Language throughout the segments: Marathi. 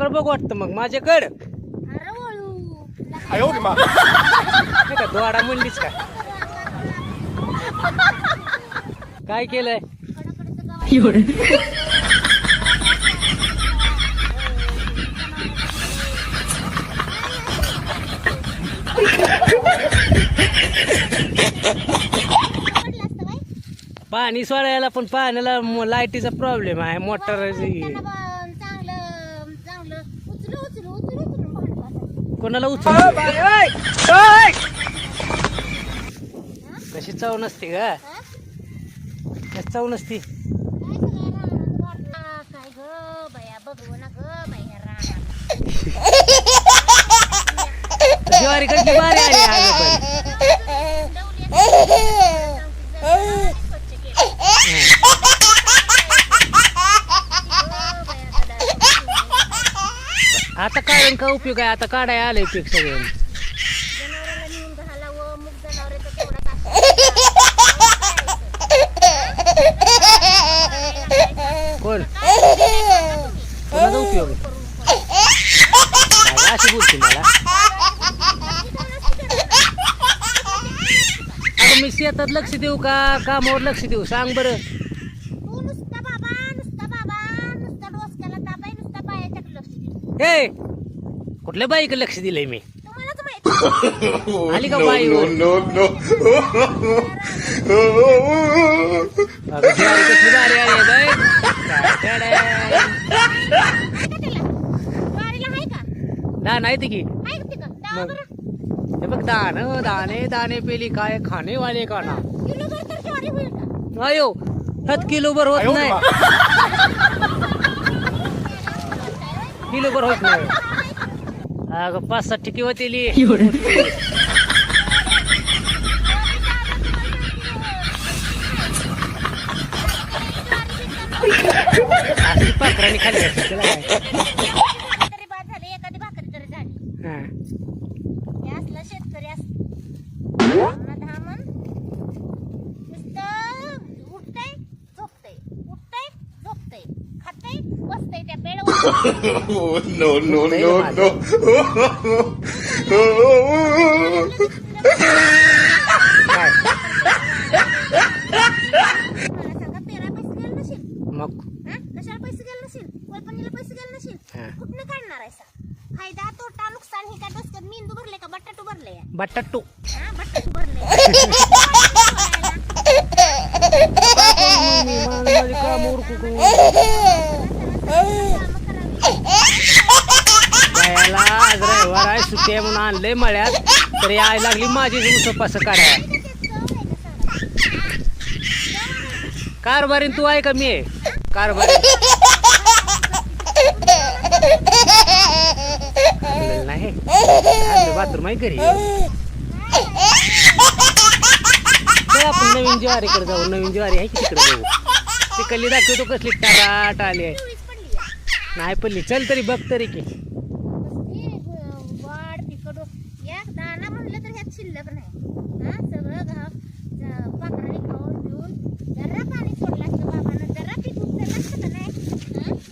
कोणाकडे बघू वाटतं मग माझ्याकडं. अरे वळू. नाही का दोडा म्हणलीच का? काय केलंय? पाणी सोडायला पण पाण्याला लाईटीचा प्रॉब्लेम आहे मोटर त्यांना बा- चांगलं चांगलं उचलू उचलू उचलू उचलू भांडं वाजायचं. कोणाला उचल? कशी चव नसते का? कशी चव नसती? काय सगळं रानात वाटलं? काय ग बया बघू ना ग बाया रानात ज्वारी कशी बारी आली आम्ही पण आता काढून का उपयोग आहे? आता काढाय आलंय पीक सगळं. जनावराला नेऊन घालावं मग तेवढा कोण? कोणाचा उपयोग? आहे? काय अशी बोलते मला. आता मी शेतात लक्ष देऊ का? कामावर लक्ष देऊ? सांग बरं तू नुसता बाबा नुसता बाबा नुसता डोसक्याला ताप आहे नुसता पायाच्याकडे हे कुठल्या बाईकडे लक्ष दिलंय मी? तुम्हालाच माहिती. आली का बाई आली आहे का? दान आहे मग. हे बघ दान दाणे दाणे पेली काय खाणे वाले का ना? अयो सात किलो बर होत नाही. बर होत नाही. अगं पाच सात ठिकी होती अशी पाखराने खाली तरी बाद झाली एखादी भाकरी तरी झाली. हा. हे असला शेतकरी असतो दहा मन. नुसतं उठतंय झोपतंय. उठतंय झोपतंय. खातंय बसतंय त्या बेडवर no, no, no, नसेल मग हा? कशाला पैसे गेले नसेल वैपणीला पैसे गेले नसेल हा. कुठनं काढणार आहे सा फायदा तोटा नुकसान ही काय मेंदू भरले का बटाटू भरले बटाटू हा बटाटू भरले यायला आज रविवार आहे सुट्टी आहे म्हणून आणलंय मळ्यात. तर याय लागली माझी उसपास काढाय कारभारीन तू आहे का मी? आहे कारभारी नाही. बाथरूम आहे घरी. आपण नवीन ज्वारीकडे जाऊ. नवीन ज्वारी आहे की तिकडे जाऊ ती कल्ली दाखवतो कसली. टाट आली आहे. नाही पल्ली चल तरी बघ तरी की वाढ पिकडो या दाना म्हणलं तर ह्यात शिल्लक नाही हा सगळं घाव ज- पाखराने खाऊन पिऊन जरा पाणी सोडलं असतं बाबानं जरा पीक उचललं असतं का नाही हा? परती गाणं म्हण पाखरा आजाद केलं तुला सगळं मी नुकसान करून तुम्ही आणि जो मला गा- गा- गाणं म्हणून वाटतंय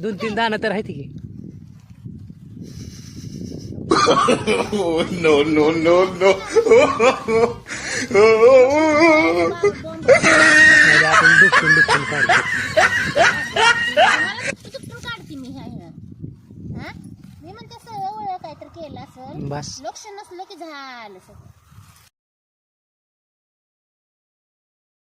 दोन तीन दाणं तर आहे की no, no, no. म्हणजे आपण दुखून दुखून काढतो मी ह्या ह्या. हा? मी म्हणते सगळं काहीतरी केलं असेल बस लक्ष नसलं की झालं सगळं